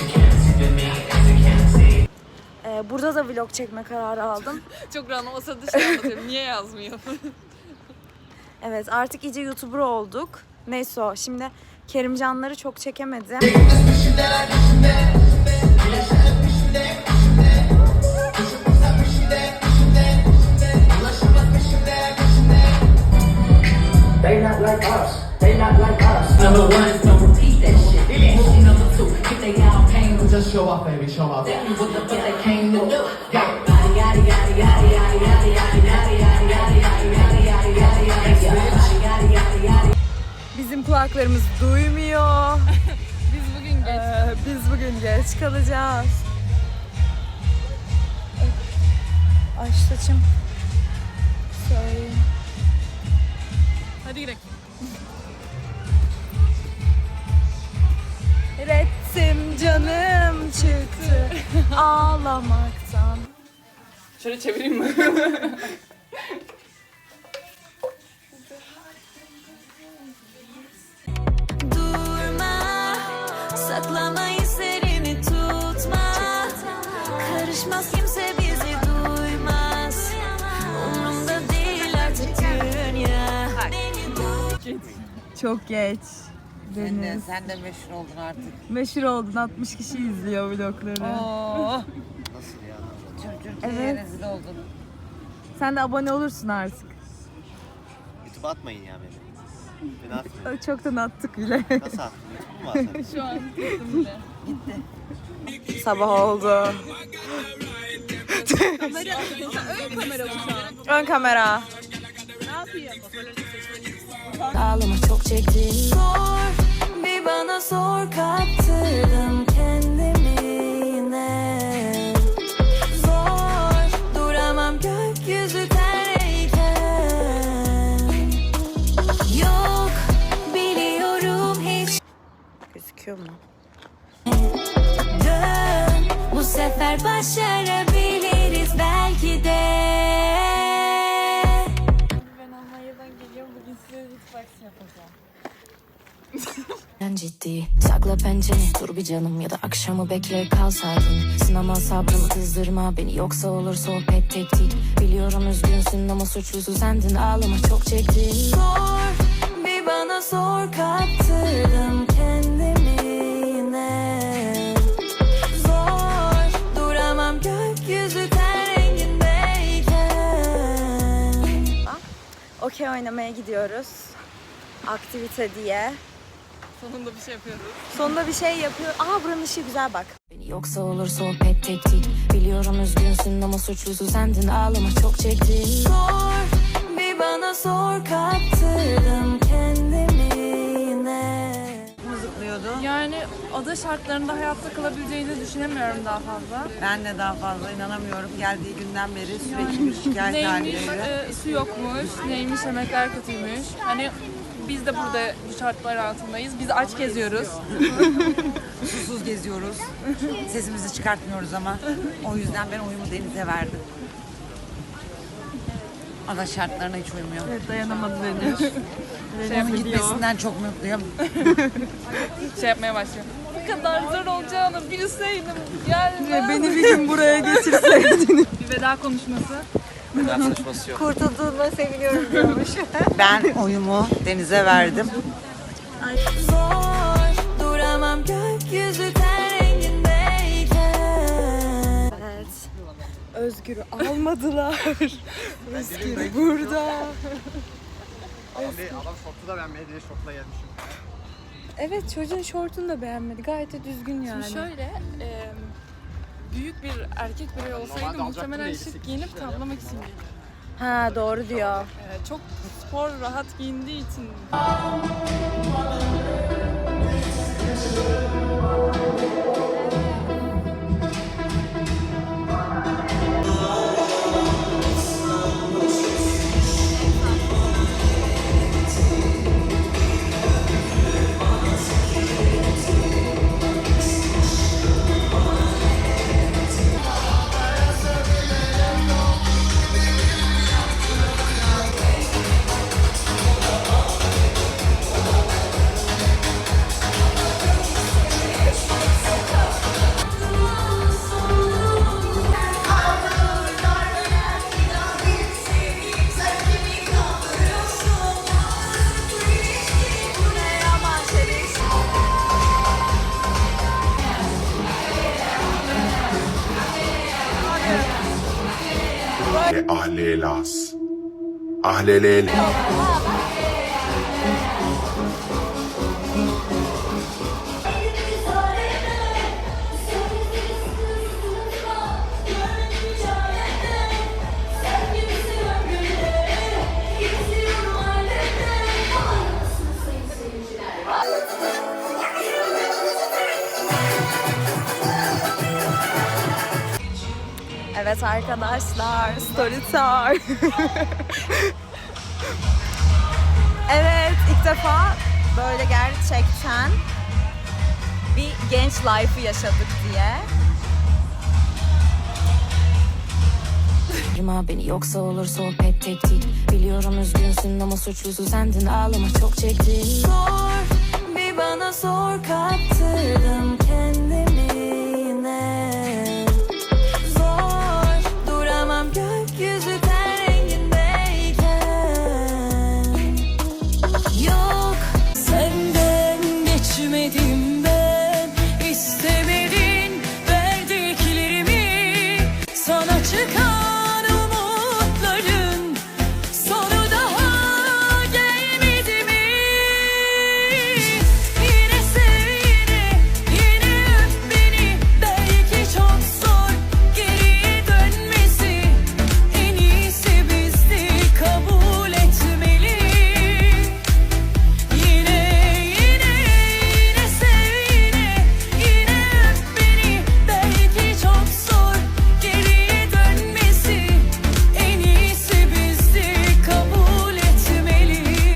you can't see with me is you can't see. Ee, burada da vlog çekme kararı aldım. Çok random o sırada şey anlatıyorum. Niye yazmıyor? Evet artık iyice YouTuber olduk. Neyse o. Şimdi Kerimcanları çok çekemedim. They not like us. Number one, don't repeat that shit. Movie number two, if they got pain, just show off, baby, show off. Tell me what the fuck they came to do. Yeah. Bizim kulaklarımız duymuyor. Biz bugün geç. Ee, biz bugün geç kalacağız. Ay saçım. Sorry. Hadi gidelim. Canım çıktı ağlamaktan. Şöyle çevireyim mi? Durma, saklama hislerini tutma Karışmaz kimse bizi duymaz Umrumda değil artık dünya Çok geç. Sen de, Deniz. sen de meşhur oldun artık. Meşhur oldun 60 kişi izliyor vlogları. Tüm Türkiye'ye Evet. rezil oldun. Sen de abone olursun artık. YouTube atmayın ya beni. Beni atmayın. Çoktan attık bile. Nasıl attın? YouTube mu atın? Şu an tuttum bile. Sabah oldu. Ön kamera bu şu an. Ön kamera. Ağlama çok çektim Sor, bir bana sor Kaptırdım kendimi yine Zor, duramam gökyüzü tereyken Yok, biliyorum hiç Gözüküyor mu? Dön, bu sefer başarabiliriz belki de Ben Almanya'dan geliyorum. Bugün size hitbox yapacağım. Ben ciddi Sakla pencere dur bir canım Ya da akşamı bekle kal sakin Sınama sabrımı kızdırma beni. Yoksa olur sohbet teknik Biliyorum üzgünsün ama suçlusu sendin. Ağlama çok çektim Sor bir bana sor. Kaptırdım kendimi yine. Zor duramam gökyüzü ten rengindeyken. Okey oynamaya gidiyoruz. Aktivite diye. Sonunda bir şey yapıyoruz. Sonunda bir şey yapıyor. Aa buranın ışığı güzel bak. Beni Yoksa olur sohbet teknik Biliyorum üzgünsün ama suçlusu sendin Ağlama çok çektim Sor bir bana sor Kaptırdım Yani ada şartlarında hayatta kalabileceğini düşünemiyorum daha fazla. Ben de daha fazla inanamıyorum. Geldiği günden beri sürekli bir şikayet Neymiş halindeydi. e, su yokmuş, neymiş yemekler kötüymüş. Hani biz de burada bu şartlar altındayız. Biz aç geziyoruz. Susuz geziyoruz. Sesimizi çıkartmıyoruz ama. O yüzden ben oyumu Deniz'e verdim. Ada şartlarına hiç uymuyor. Dayanamadı Deniz. Şey, Onun yapıyor, gitmesinden çok mutluyum. şey yapmaya başlıyor. Kadar zor olacağını bilseydim. Gelmem. Beni bir gün buraya getirseydin. Bir veda konuşması. Kurtulduğuna seviniyorum diyormuş. Ben oyumu Deniz'e verdim. Zor duramam gökyüzü ten rengindeyken evet. Özgür'ü almadılar. Özgür burada. Adam şortu da beğenmedi diye şortla gelmişim. Evet çocuğun şortunu da beğenmedi. Gayet de düzgün yani. Şimdi şöyle e, büyük bir erkek birey olsaydı muhtemelen şık giyinip tavlamak için giyinirdi. Ha doğru diyor. Evet, çok spor rahat giyindiği için. Leylas. Ahlelele. Evet arkadaşlar, story time. evet, ilk defa böyle gerçekten bir genç life'ı yaşadık diye. Kırma beni yoksa olur sohbet tektik Biliyorum üzgünsün ama suçlusu sendin ağlama çok çektin Sor bir bana sor kaptırdım